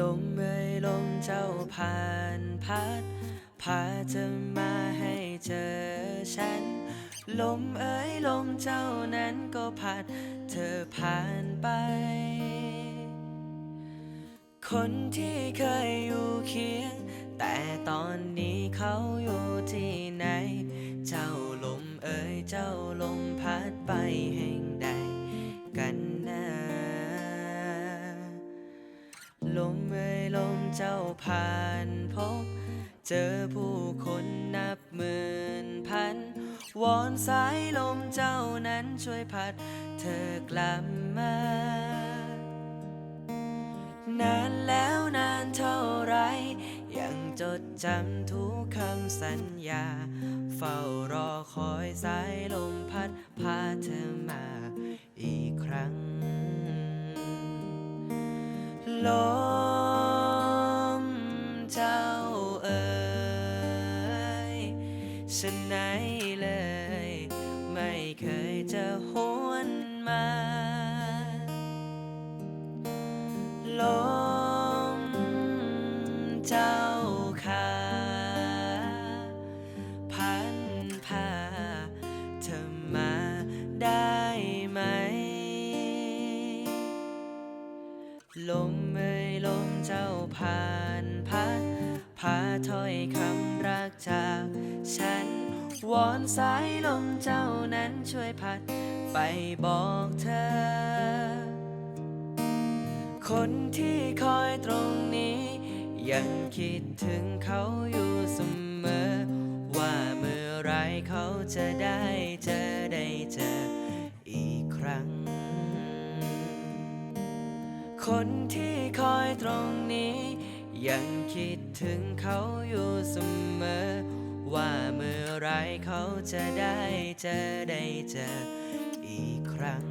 ลมเอ่ยลมเจ้าผ่านพัดพาเธอมาให้เจอฉัน ลมเอ่ยลมเจ้านั้นก็พัด เธอผ่านไป คนที่เคยอยู่เคียง แต่ตอนนี้เขา ผ่านพบ เจอผู้คนนับหมื่นพัน วอนสายลมเจ้านั้นช่วยพัด เธอกลับมา นานแล้วนานเท่าไร ยังจดจำทุกคำสัญญา เฝ้ารอคอยสายลมพัด พาเธอมาอีกครั้งล ฉันไหนเลย ไม่เคยจะหวนมา ลมเจ้าขาพันพาเธอมาได้ไหม ลมเอ่ยลมเจ้าผ่านพา ถ้อยคำรักจากฉัน วอนสายลมเจ้านั้นช่วยพัดไปบอกเธอ คนที่คอยตรงนี้ ยังคิดถึงเขาอยู่เสมอ ว่าเมื่อไรเขาจะได้เจอได้เจออีกครั้ง คนที่คอยตรงนี้ ยังคิดถึงเขาอยู่เสมอ ว่าเมื่อไรเขาจะได้เจอได้เจออีกครั้ง